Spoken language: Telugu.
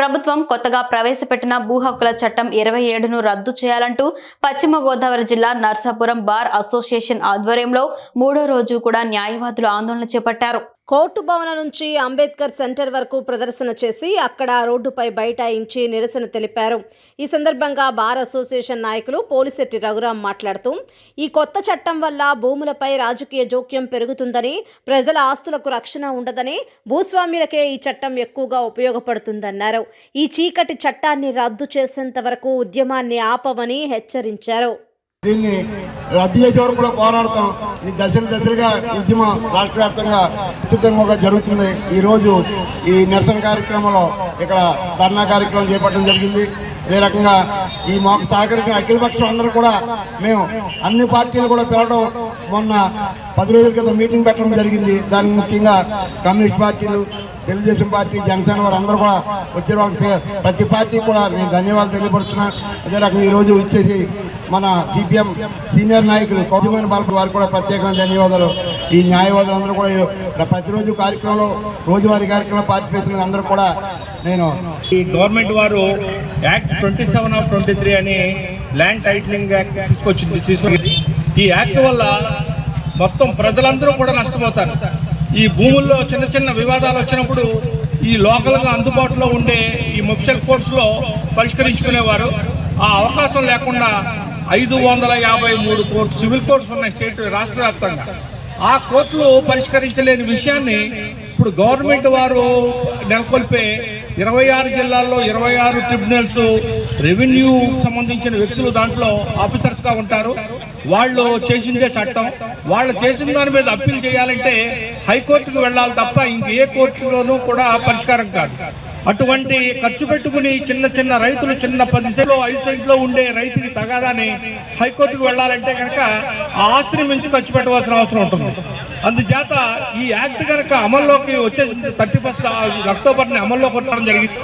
ప్రభుత్వం కొత్తగా ప్రవేశపెట్టిన భూ హక్కుల చట్టం ఇరవై ఏడును రద్దు చేయాలంటూ పశ్చిమ గోదావరి జిల్లా నర్సాపురం బార్ అసోసియేషన్ ఆధ్వర్యంలో మూడో రోజు కూడా న్యాయవాదులు ఆందోళన చేపట్టారు. కోర్టు భవనం నుంచి అంబేద్కర్ సెంటర్ వరకు ప్రదర్శన చేసి అక్కడ రోడ్డుపై బైఠాయించి నిరసన తెలిపారు. ఈ సందర్భంగా బార్ అసోసియేషన్ నాయకులు పోలిశెట్టి రఘురాం మాట్లాడుతూ ఈ కొత్త చట్టం వల్ల భూములపై రాజకీయ జోక్యం పెరుగుతుందని ప్రజల ఆస్తులకు రక్షణ ఉండదని భూస్వామ్యులకే ఈ చట్టం ఎక్కువగా ఉపయోగపడుతుందన్నారు. ఈ చీకటి చట్టాన్ని రద్దు చేసేంత వరకు ఉద్యమాన్ని ఆపవని హెచ్చరించారు. దీన్ని రద్దు చేసే వరకు కూడా పోరాడతాం. ఈ దశలు దశలుగా ఉద్యమం రాష్ట్ర వ్యాప్తంగా విస్తృతంగా జరుగుతుంది. ఈరోజు ఈ నిరసన కార్యక్రమంలో ఇక్కడ ధర్నా కార్యక్రమం చేపట్టడం జరిగింది. అదే రకంగా ఈ మాకు సహకరించిన అఖిలపక్షం అందరూ కూడా మేము అన్ని పార్టీలు కూడా పిలవడం మొన్న పది రోజుల క్రితం మీటింగ్ పెట్టడం జరిగింది. దానికి ముఖ్యంగా కమ్యూనిస్ట్ పార్టీలు తెలుగుదేశం పార్టీ జనసేన వారు అందరూ కూడా వచ్చిన వాళ్ళకి ప్రతి పార్టీ కూడా నేను ధన్యవాదాలు తెలియపరుచున్నా అదే రకంగా ఈ రోజు ఇచ్చేసి మన సిపిఎం సీనియర్ నాయకులు కౌశమైన బాలకు వారికి కూడా ప్రత్యేకంగా ధన్యవాదాలు. ఈ న్యాయవాదులు అందరూ కూడా ప్రతిరోజు కార్యక్రమంలో రోజువారీ కార్యక్రమంలో పార్టిసిపేట్ చేసిన అందరూ కూడా నేను ఈ గవర్నమెంట్ వారు act twenty seven of twenty three అని ల్యాండ్ టైటిలింగ్ యాక్ట్ తీసుకొచ్చింది తీసుకొచ్చింది. ఈ యాక్ట్ వల్ల మొత్తం ప్రజలందరూ కూడా నష్టపోతారు. ఈ భూముల్లో చిన్న చిన్న వివాదాలు వచ్చినప్పుడు ఈ లోకల్గా అందుబాటులో ఉండే ఈ ముఫ్షల్ కోర్ట్స్లో పరిష్కరించుకునేవారు. ఆ అవకాశం లేకుండా ఐదు వందల యాభై మూడు కోర్టు సివిల్ కోర్ట్స్ ఉన్నాయి స్టేట్ రాష్ట్ర వ్యాప్తంగా. ఆ కోర్టులు పరిష్కరించలేని విషయాన్ని ఇప్పుడు గవర్నమెంట్ వారు నెలకొల్పే ఇరవై ఆరు జిల్లాల్లో ఇరవై ఆరు ట్రిబ్యునల్స్ రెవెన్యూ సంబంధించిన వ్యక్తులు దాంట్లో ఆఫీసర్స్గా ఉంటారు. వాళ్ళు చేసిందే చట్టం. వాళ్ళు చేసిన దాని మీద అప్పీల్ చేయాలంటే హైకోర్టుకు వెళ్ళాలి తప్ప ఇంక ఏ కోర్టులోనూ కూడా పరిష్కారం కాదు. అటువంటి ఖర్చు పెట్టుకుని చిన్న చిన్న రైతులు చిన్న పది సెంట్లో ఐదు సెంట్లో ఉండే రైతుకి తగాదాని హైకోర్టుకు వెళ్ళాలంటే కనుక ఆ ఆస్తిని మించి ఖర్చు పెట్టవలసిన అవసరం ఉంటుంది. అందుచేత ఈ యాక్ట్ కనుక అమల్లోకి వచ్చేసింది థర్టీ ఫస్ట్ అక్టోబర్ని అమల్లోకి ఉండడం జరిగింది.